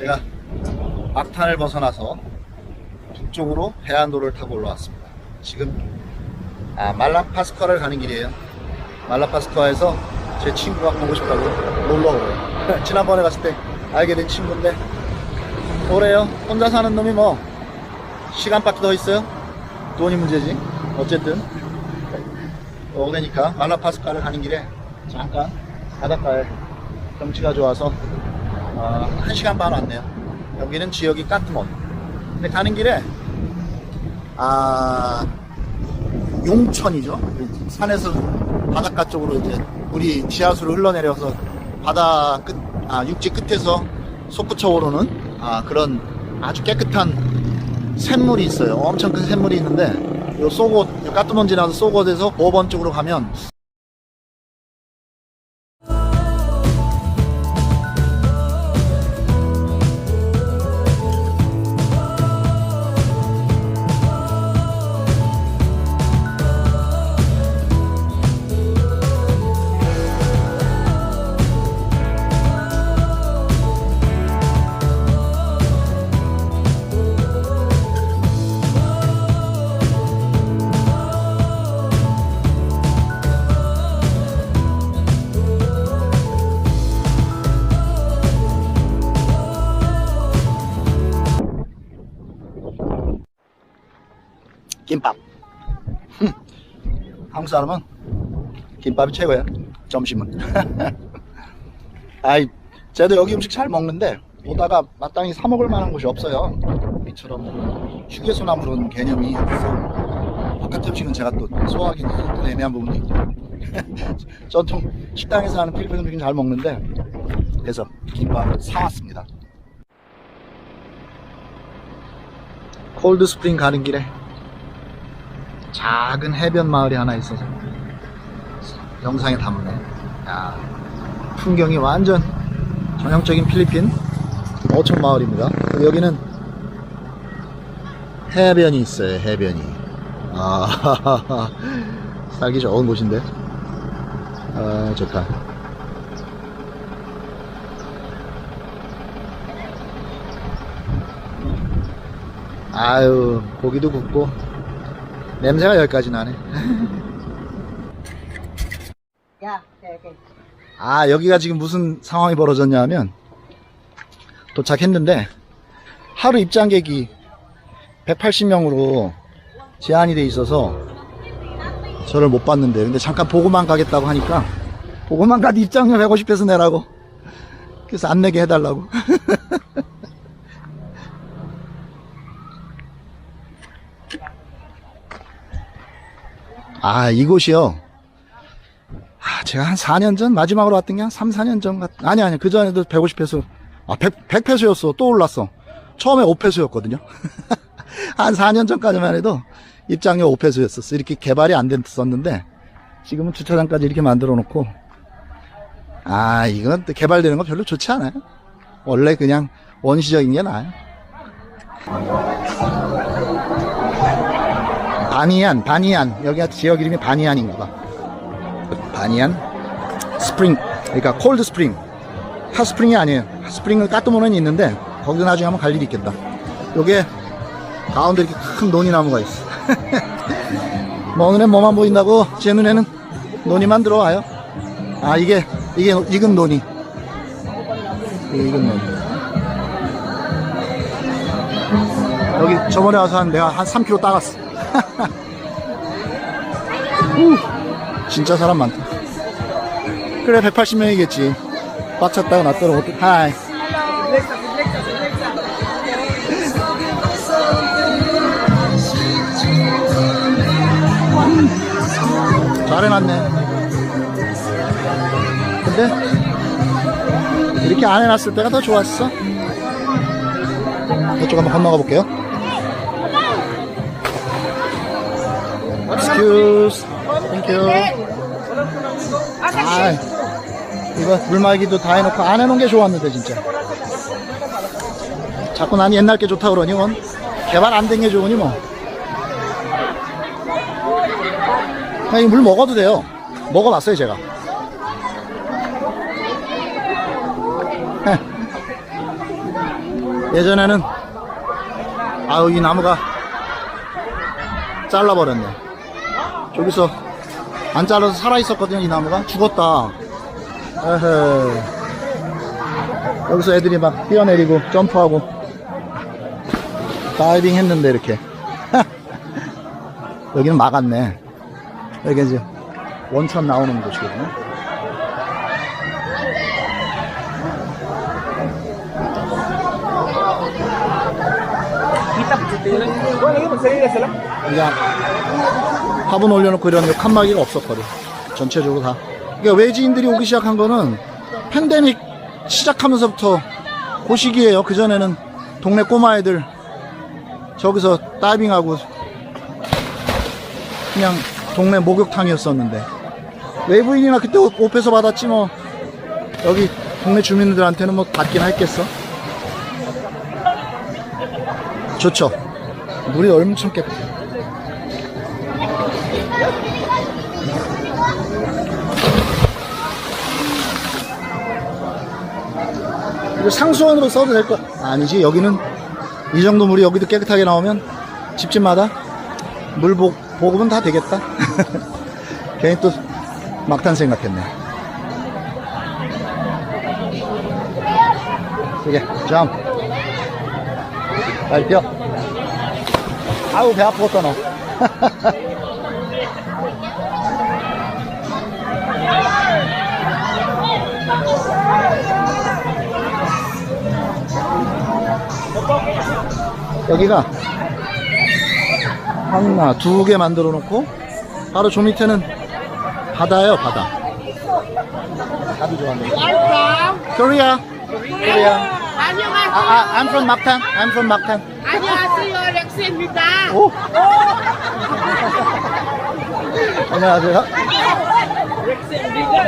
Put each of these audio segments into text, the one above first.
제가 막탄을 벗어나서 북쪽으로 해안도로를 타고 올라왔습니다. 지금 아, 말라파스카를 가는 길이에요. 말라파스카에서 제 친구가 보고 싶다고 놀러 오래요. 지난번에 갔을 때 알게 된 친구인데 오래요. 혼자 사는 놈이 뭐 시간밖에 더 있어요? 돈이 문제지. 어쨌든 오래니까 말라파스카를 가는 길에 잠깐 바닷가에 경치가 좋아서 어, 한 시간 반 왔네요. 여기는 지역이 까트몬. 근데 가는 길에 아 용천이죠. 산에서 바닷가 쪽으로 이제 물이 지하수로 흘러내려서 바다 끝, 아 육지 끝에서 솟구쳐 오르는 아 그런 아주 깨끗한 샘물이 있어요. 엄청 큰 샘물이 있는데 요 쏘곳, 요 까트몬 지나서 쏘곳에서 5번 쪽으로 가면 김밥. 흠. 한국 사람은 김밥이 최고야. 점심은. 아이, 쟤도 여기 음식 잘 먹는데 오다가 마땅히 사 먹을 만한 곳이 없어요. 이처럼 휴게소나 그런 개념이 없어. 바깥 음식은 제가 또 소화하기는 좀 애매한 부분도 있고. 전통 식당에서 하는 필리핀 음식은 잘 먹는데 그래서 김밥을 사왔습니다. 콜드 스프링 가는 길에 작은 해변 마을이 하나 있어서 영상에 담네. 야, 풍경이 완전 전형적인 필리핀 어촌 마을입니다. 여기는 해변이 있어요. 해변이. 아, 살기 좋은 곳인데. 아, 좋다. 아유, 고기도 굽고 냄새가 여기까지 나네. 야, 이렇게. 아, 여기가 지금 무슨 상황이 벌어졌냐 하면, 도착했는데, 하루 입장객이 180명으로 제한이 돼 있어서, 저를 못 봤는데, 근데 잠깐 보고만 가겠다고 하니까, 보고만 가도 입장료 150페소 내라고. 그래서 안 내게 해달라고. 아, 이곳이요. 아, 제가 한 4년 전 마지막으로 왔던 게 한 3, 4년 전 같, 아니, 아니, 그 전에도 150페소, 아, 100, 100페소였어. 또 올랐어. 처음에 5페소였거든요. 한 4년 전까지만 해도 입장료 5페소였었어. 이렇게 개발이 안 됐었는데, 지금은 주차장까지 이렇게 만들어 놓고, 아, 이건 또 개발되는 거 별로 좋지 않아요. 원래 그냥 원시적인 게 나아요. 바니안, 바니안. 여기가 지역 이름이 바니안인가 봐. 바니안? 스프링. 그러니까 콜드 스프링. 핫 스프링이 아니에요. 핫 스프링은 까뚜모는 있는데 거기도 나중에 한번 갈 일이 있겠다. 요게 가운데 이렇게 큰 논이나무가 있어. 뭐 눈에 뭐만 보인다고? 제 눈에는 논이만 들어와요. 아 이게 이게 익은 논이. 이게 익은 논 여기 저번에 와서 한 내가 한 3kg 따갔어 우. 진짜 사람 많다. 그래, 180명이겠지. 꽉 찼다가 놨더라, 어떡, 하이. 잘 해놨네. 근데, 이렇게 안 해놨을 때가 더 좋았어. 이쪽 한번 건너가 볼게요. Excuse. You. 아, 이거 물말기도 다 해놓고 안 해놓은 게 좋았는데 진짜. 자꾸 난 옛날 게 좋다 그러니 원 개발 안 된 게 좋으니 뭐. 그냥 이물 먹어도 돼요. 먹어봤어요 제가. 예전에는 아우 이 나무가 잘라버렸네 저기서 안 잘라서 살아있었거든요 이 나무가. 죽었다. 에헤. 여기서 애들이 막 뛰어내리고 점프하고 다이빙 했는데 이렇게. 여기는 막았네. 여기 이제 원천 나오는 곳이거든요. 그냥 화분 올려놓고 이런 칸막이가 없었거든. 전체적으로 다. 그러니까 외지인들이 오기 시작한 거는 팬데믹 시작하면서부터 그 시기에요. 그전에는 동네 꼬마애들 저기서 다이빙하고 그냥 동네 목욕탕이었었는데 외부인이나 그때 옷- 옷에서 받았지 뭐 여기 동네 주민들한테는 뭐 받긴 했겠어. 좋죠. 물이 엄청 깨끗해. 이거 상수원으로 써도 될 거. 아니지, 여기는 이 정도 물이 여기도 깨끗하게 나오면 집집마다 물 보, 보급은 다 되겠다. 괜히 또 막탄 생각했네. 이게, 점. 빨리 뛰어. 아우, 배 아프겠다, 너. 여기가 하나, 두 개 만들어 놓고, 바로 저 밑에는 바다예요, 바다. 나도 좋아하는데. Korea. Korea. 안녕하세요. 아, 아, I'm from Mactan. I'm from Mactan. 안녕하세요. 렉스입니다. 오. 안녕하세요.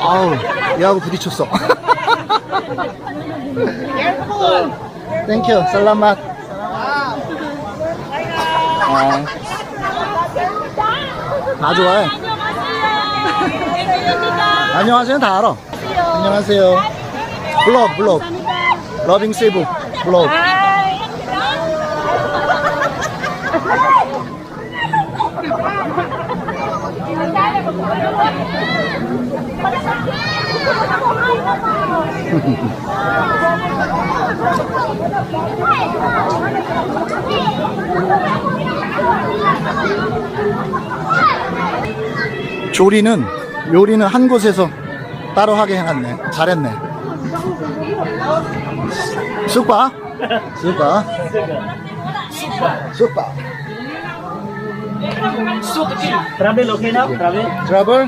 아우, 얘하고 부딪혔어. 땡큐, 살라맛. 아. 다 좋아해. 안녕하세요, 다 알아. 안녕하세요. 블록, 블록. 러빙 세부, 블록. 조리는 요리는 한 곳에서 따로 하게 해놨네. 잘했네. 쑥바, 쑥바, 쑥바. Travel okay now? Travel? Travel.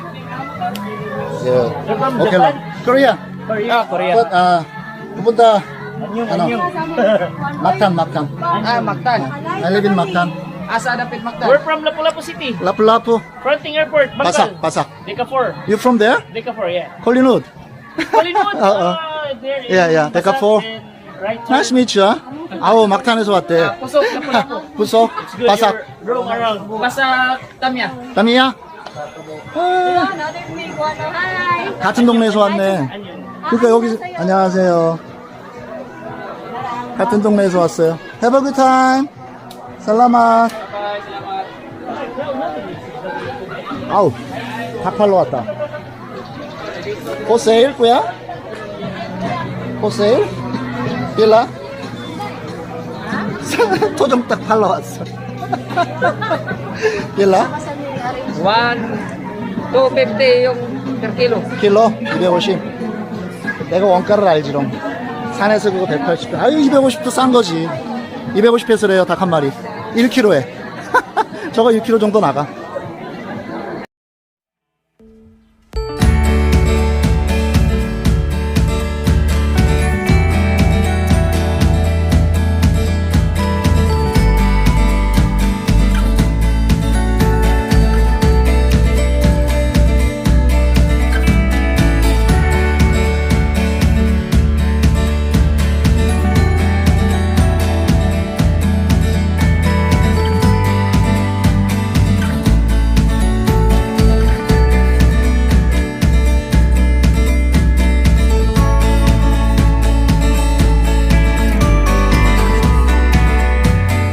Yeah. Okay lang. Korea. Korea. Korea. But uh, pupunta Anyong, Ano? anyong. Mactan, Mactan. Ah, Mactan. I live in Mactan. Asa dapit Mactan? We're from Lapu-Lapu City. Lapu-Lapu. Fronting Airport, Pasak, Bangkal. Pasak. Deka 4. You from there? Deka 4, yeah. Collingwood. Collingwood, Oo. uh, there in Yeah, yeah. Deka Pasak 4. and Right. Nice to meet you. ah. 아우, 막탄에서 왔대. Pusok, Lapu-Lapu. 바삭. you're roam around. Tamya. 담이야? 아, 같은 동네에서 왔네. 그러니까 여기 안녕하세요. 같은 동네에서 왔어요. Have a good time. 살라맛. 아우, 닭 팔러 왔다. 호세일 꾸야? 호세일? 빌라? 토종닭 팔러 왔어. 빌라? 1, 250 yung per kilo. 킬로 250. 내가 원가를 알지롱. 산에서 그거 180. 아유 250도 싼 거지. 250 해서래요 닭 한 마리. 1kg에. 저거 1kg 정도 나가.